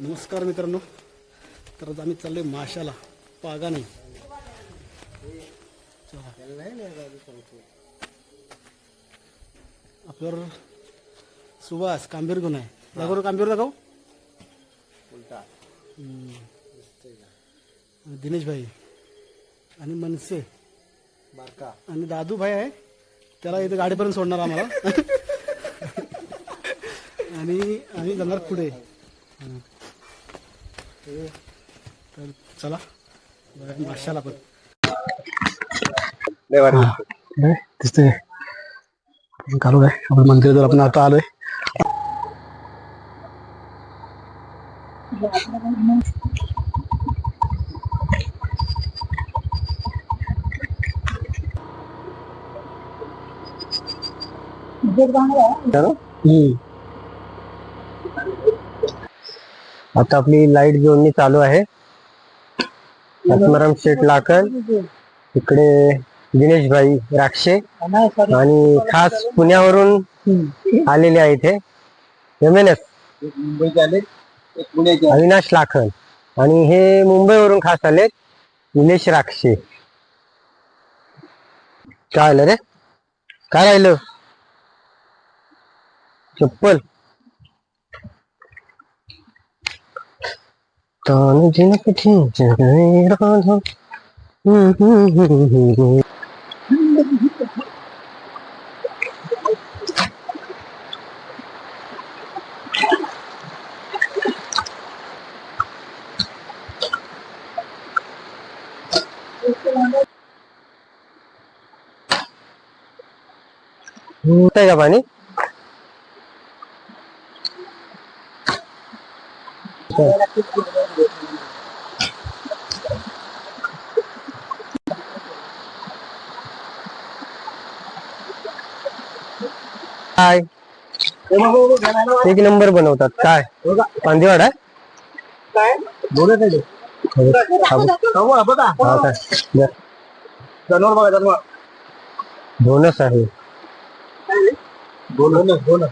नमस्कार मित्रांनो. तर आज आम्ही चाललोय माशाला. पागा नाही. आपल्यावर सुभाष कांबीर गुण आहे. दाखव कांबीर दाखव. आणि दिनेश भाई. आणि मनसे. बारका. आणि दादू भाई आहे. त्याला इथे गाडीपर्यंत सोडणार आम्हाला. आणि आम्ही जाणार पुढे. तर चला बघा माशाला पण. दिसते चालू आहे आपण मंदिर जर आपण आता आलोय. हम्म. आता आपली लाइट जोडणी चालू आहे. आत्माराम शेठ लाकण इकडे दिनेश भाई राक्षे आणि खास पुण्यावरून आलेले आहे इथे. M N S Avinash Lakhan. आणि हे मुंबईवरून खास आले निलेश राक्षे. काय आलं रे? काय राहिलं? चप्पल. तान जिन पिठी जगै राधा हम्म, हम्म, हम्म, हम्म. होतंय का पाणी काय? एक नंबर बनवतात. काय? कांदेवाड आहे काय काय? द्या. जनावर बघा जनावर. बोनस आहे. Bonus bonus.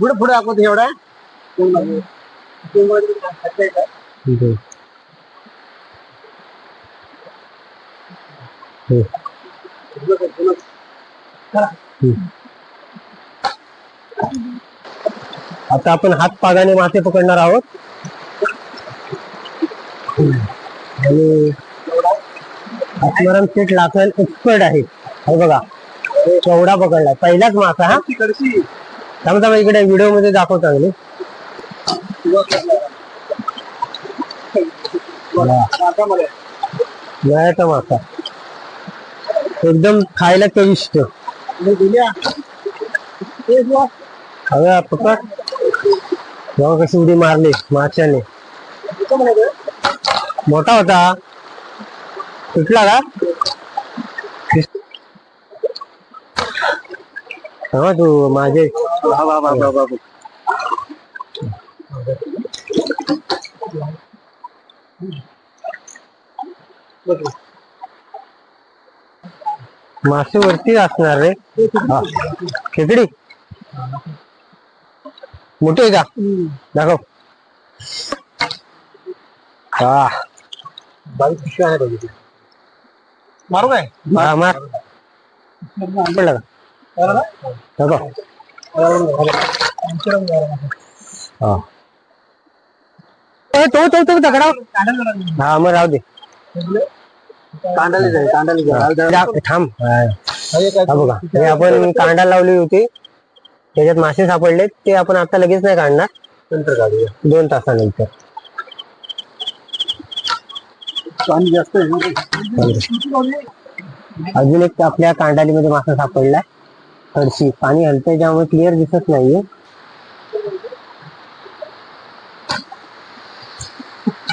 पुढे पुढे दाखवतो एवढा. आहे. आता आपण हात पागाने मासे पकडणार आहोत. आणि आत्माराम शेठ लाकडाला एक्सपर्ट आहे. हे बघा. चौडा पकडला. पहिलाच मासा हा. थांबता इकडे व्हिडिओमध्ये दाखव चांगले नयाचा मासा एकदम खायला चविष्ट. हव्या पकड जेव्हा कशी उडी मारली माशाने मोठा होता. तुटला का? हा तू माझे. मासे वरती असणार रे. हा. खेकडी? मोठी आहे का? दाखव. हा. बारीक पिशवी आहे बघितली मारू काय? हा, मार. पडला का? दाखव हा. ए, तो तो तो दगडा हा मग राहू दे कांडाली जाईल कांडाली जाईल जा, थांब हा. बघा हे आपण कांदा लावली होती त्याच्यात मासे सापडले ते आपण आता लगेच नाही काढणार नंतर काढूया दोन तासानंतर पाणी जास्त आहे अजून एक आपल्या कांडालीमध्ये मासा सापडलाय थडशी पाणी हलतंय त्यामुळे क्लिअर दिसत नाहीये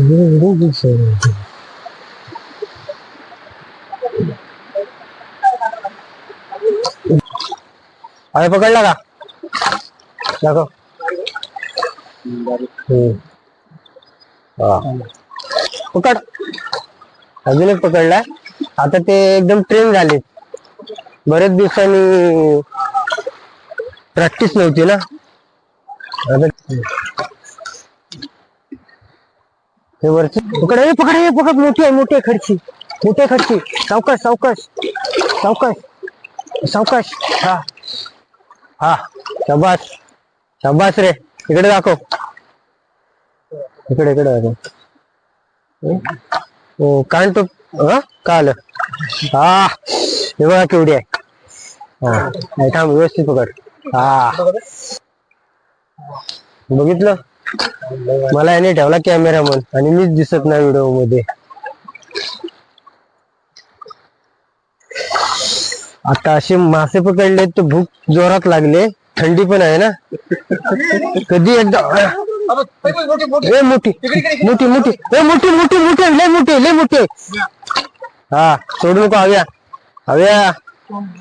अरे पकडला का? दाखव. पकड. अजून एक पकडला आता ते एकदम ट्रेन झाले. बरेच दिवसांनी प्रॅक्टिस नव्हती ना? आता हे वरती. पकड हे पकड हे पकड. मोठी आहे मोठी आहे खडची. मोठी आहे खडची. सावकाश सावकाश. सावकाश. सावकाश. हा. हा. शबास. शबास रे. इकडे दाखव. इकडे इकडे दाखव. हो कान तो हा? का आलं? हा. हे बघा केवढी आहे. हा. नाही, थांब व्यवस्थित पकड. हा. बघितलं? मला याने ठेवला कॅमेरामन आणि मीच दिसत नाही व्हिडिओमध्ये. आता असे मासे पकडले तर भूक जोरात लागले. थंडी पण आहे ना? कधी एकदा ए मोठी मोठी मोठी ए मोठी मोठी मोठी लय मोठी लय मोठी. हा सोडू नको हव्या. हव्या.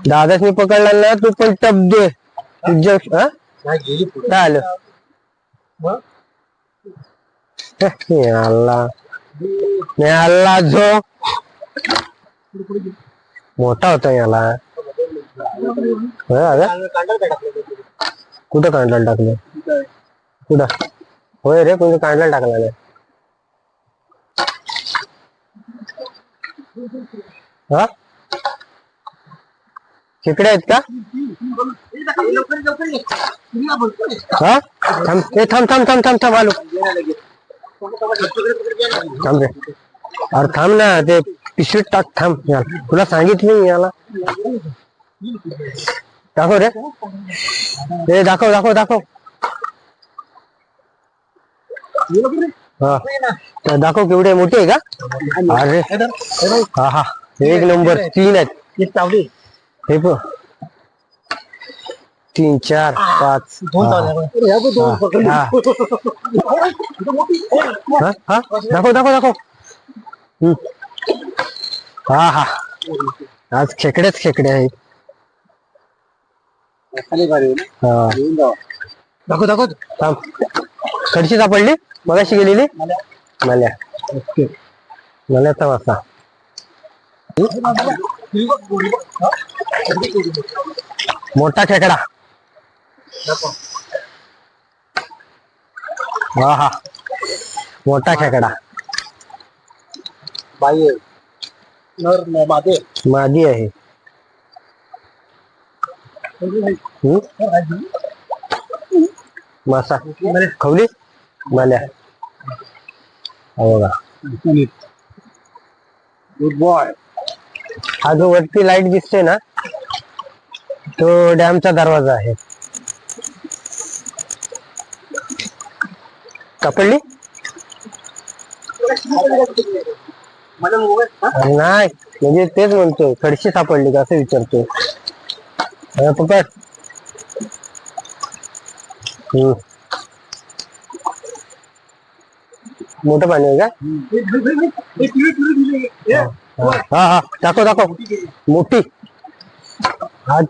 दादाच पकडला ना तू पण टप दे. तुझ्या हा? काय आलं? अल्ला मी अल्ला झो मोठा होता याला? कुठं कांडला टाकलं कुठं होय रे कोणी कांडला टाकला खेकडे आहेत का हा थांब ए थांब थांब थांब थांब थांब आलो थांब रे अरे थांब ना ते पिशवीत टाक थांब तुला सांगितलं मी याला दाखव रे। ए दाखव दाखव दाखव हा। तर दाखव केवढे मोठे आहे का अरे। हा हा। एक नंबर तीन आहेत हे तीन चार पाच हा. हा. हा, हा, दाखव दाखव दाखव. हम्म. हा हा. आज खेकडेच खेकडे आहेत. हा. दाखव दाखव. थांब. कडशी सापडली? मगाशी गेलेली? मल्या मल्याचा मासा मोठा खेकडा. हा हा. मोठा खेकडा. बाई मादे मादी आहे. हम्म? मासा. खवली? मल्या. हा बघा गुड बॉय हा जो वरती लाइट दिसते ना तो डॅमचा दरवाजा आहे. सापडली? नाही म्हणजे तेच म्हणतोय खडशी सापडली का असं विचारतोय. पकड हम्म. मोठं पाणी आहे का? हा हा दाखव दाखव. मोठी. आज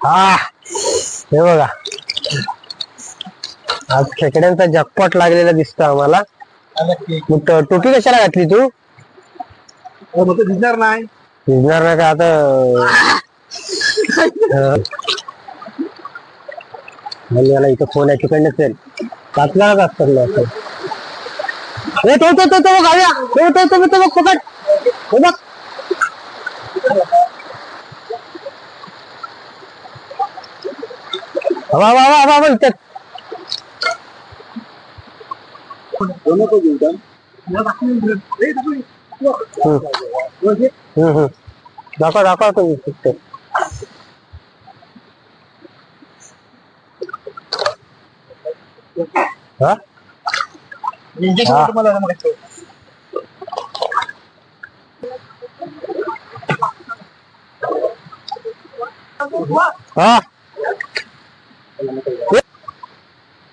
हा. हे बघा. आज खेकड्यांचा जगपॉट लागलेला दिसतो आम्हाला. टोपी कशाला घातली तू? दिसणार नाही. भिजणार नाही का आता? याला इथं फोन आहे तिकडनं चल. पाचलाच असतात ना असं ए, तो तो तो तो बघ आव्या. तो तो तो तो बघ पकड. हो बघ. हवा हवा हवा हवा हवा इथं हम्म. हम्म, हम्म. दाखव दाखव तुम्ही फक्त हा हा. तुम्हाला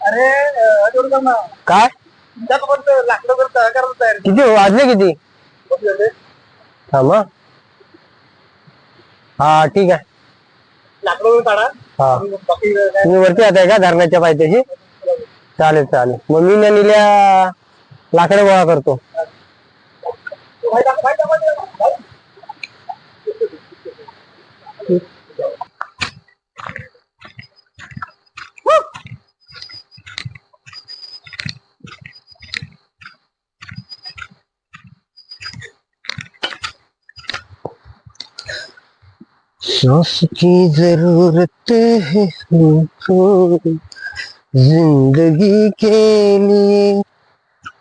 अरे अजून काय लाकडं करायला तयार किती हो? वाजले किती? थांब हा. हा ठीक आहे. लाकडं काढा. हा. बाकी काय? तुम्ही वरती आता का धरणाच्या पायथ्याशी? चालेल चालेल. मग मी ना निल्या लाकडं गोळा करतो. सांस की ज़रूरत है हमको। ज़िंदगी के लिए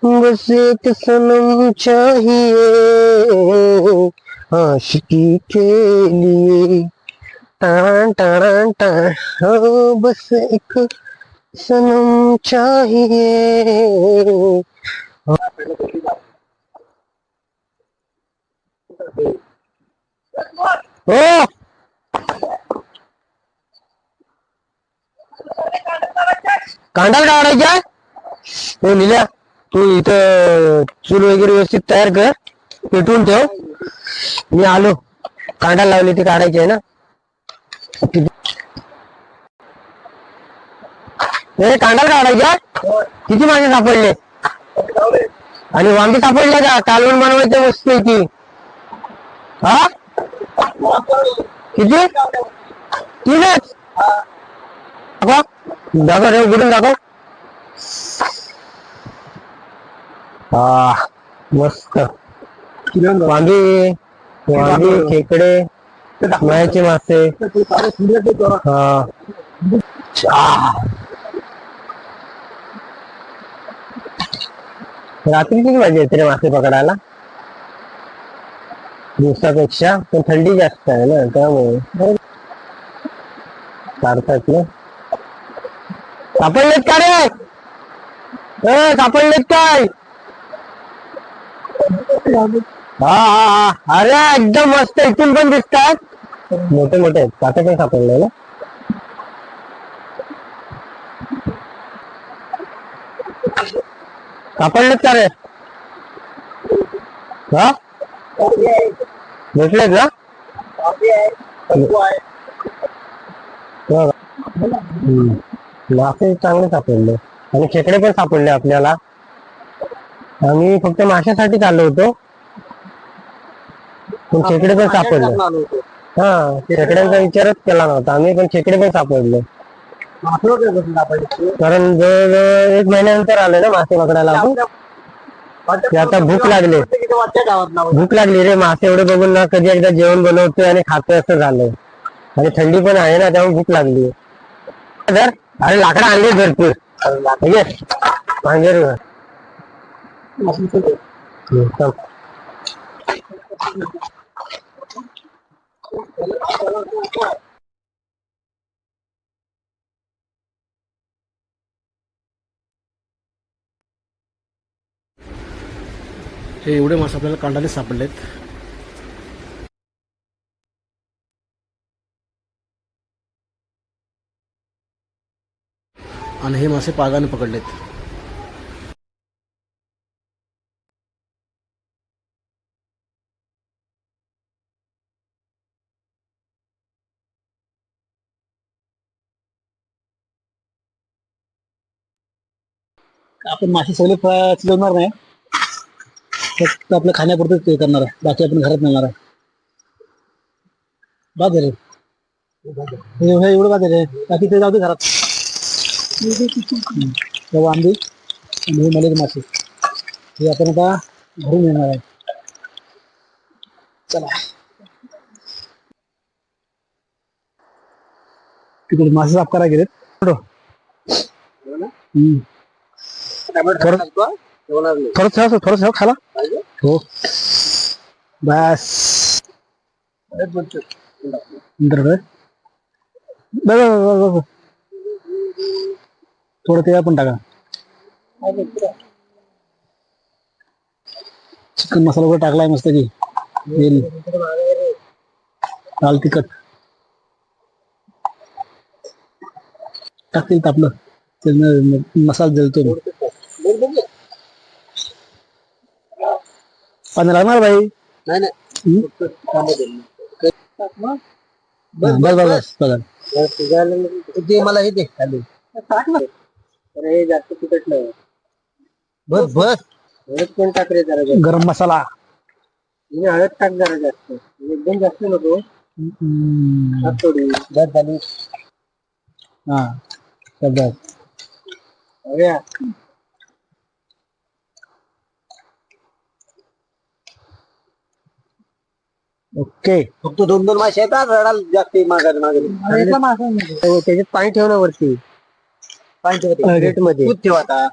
बस एक सनम चाहिए, आशिकी के लिए। टाण टाण टाण हो, बस एक सनम चाहिए। ओ! कांडाल काढायच्या हो लिहिल्या तू इथं चूल वगैरे व्यवस्थित तयार कर पेटवून ठेव. मी आलो. कांडा लावले ते काढायचे आहे ना. अरे कांडाला काढायच्या किती मागे सापडले? आणि वांगे सापडले का? कालवण बनवायचे मस्त ती. हा? किती? तीनच. दाखव रे उघडून दाखव. हा मस्त. वांगी वांगी खेकडे मायाचे मासे. हा. रात्री किती पाहिजे येते रे मासे पकडायला? दिवसापेक्षा? पण थंडी जास्त आहे ना त्यामुळे. काढतात ना? सापडलेत का रे? सापडलेत काय? हा हा हा. अरे एकदम मस्त इथून पण दिसतात मोठे मोठे आहेत. काटे पण सापडले ना? सापडलेत का रे? हा? भेटलेत ना. हम्म. मासे चांगले सापडले. आणि खेकडे पण सापडले आपल्याला. आम्ही फक्त माशासाठी आलो होतो. पण खेकडे पण सापडले. हा खेकड्यांचा विचारच केला नव्हता. आम्ही पण खेकडे पण सापडले. कारण जवळजवळ एक महिन्यानंतर आले ना मासे पकडायला आपण. आता भूक लागली. भूक लागली रे मासे एवढे बघून ना कधी एकदा जेवण बनवतोय आणि खातोय असं झालंय. आणि थंडी पण आहे ना त्यामुळे भूक लागली. अरे लाकडं आणली भरपूर. ठीक आहे मांजर घर. हे एवढे मासे आपल्याला कांडाने सापडलेत. आणि हे मासे पागाने पकडलेत आपण मासे सगळे चिलवणार नाही फक्त आपल्या खाण्यापुरतं ते करणार आहे बाकी आपण घरात नेणार आहे बाद झाले हे। हे। एवढं बाद झाले बाकी ते जाऊ दे घरात. हे वांबी आणि हे मलेर मासे हे आपण आता घरून येणार आहे. चला. तिकडे मासे साफ करा गेलेत. हम्म. थोडं थोडं ठेवा थोडं ठेवा खाला हो. बस. नंतर काय? थोडं ते पण टाका. चिकन मसाला वगैरे टाकलाय मस्त की. तेल लाल तिखट टाकतील आपलं ते मसाला जलतो पाणी लागणार भाई? नाही हम्म? बस बस बस बस. ते मला हे दे खाली. अरे हे जास्त तिकट नाही. बस बस. हळद पण टाक रे जरा जास्त. गरम मसाला. हिने हळद टाक जरा जास्त. एकदम जास्त नको. हम्म. थोडी बस झाली. हा बस अरे ओके. फक्त दोन दोन मासे येतात रडाल जास्त मागायला मागे हो, त्याच्यात पाणी ठेव ना वरती. प्लेटमध्ये. ठेव आता.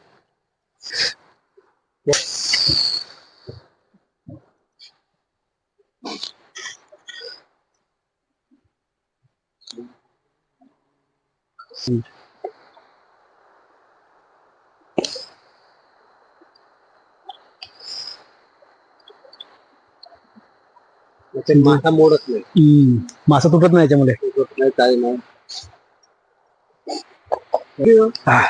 मासा मोडत नाही. हम्म. मासा तुटत नाही याच्यामध्ये. तुटत नाही काही नाही. आह.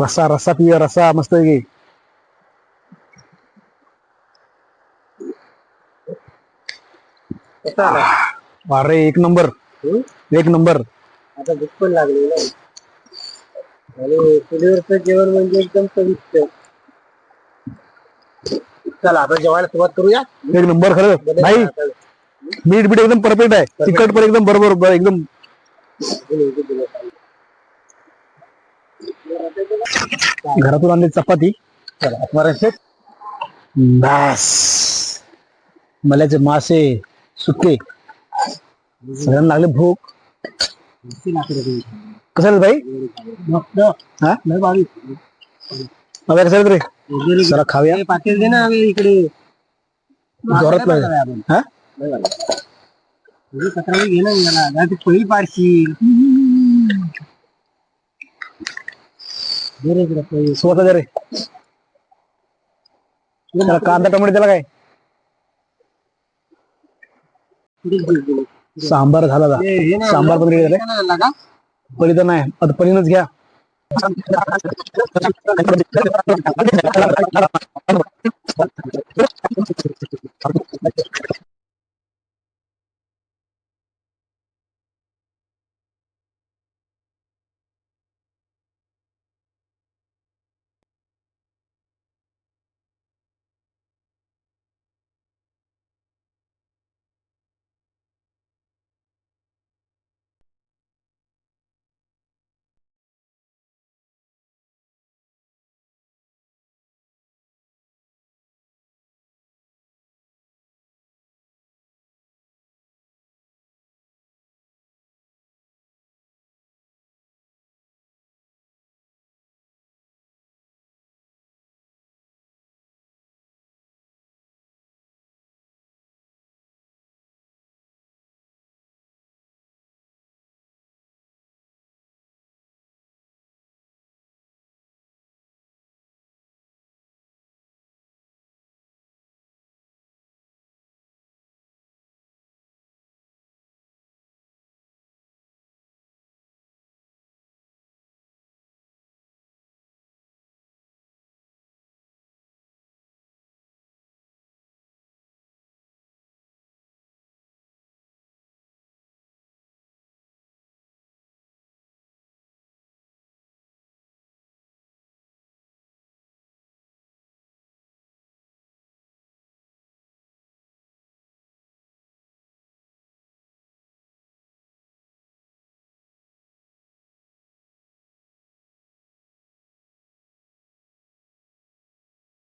रस्सा रस्सा पिऊया रस्सा मस्त आहे की. कसा आला? अरे एक नंबर हम्म? एक नंबर आता भूक पण लागली ना आणि चुलीवरचं जेवण म्हणजे एकदम चविष्ट चला आता जेवायला सुरुवात करूया एक नंबर खरं भाई मीठ बीठ एकदम परफेक्ट आहे तिखट पण एकदम बरोबर ब- एकदम घरातून आणली चपाती. बस. मल्याचे मासे सुके. सगळ्यांना लागले भूक. कसं आहे रे भाई? हा? मला कसं रे? चला खाऊया. पाटील दे ना आम्ही इकडे जोरात पाहिजे हा? घे ना नाही पहिली पाडशील दे रे इकडे पोळी. स्वतः रे त्याला कांदा टोमॅटो त्याला काय. सांबार झाला सांबार पण ready झालंय. तर नाही. आता पनीरच घ्या.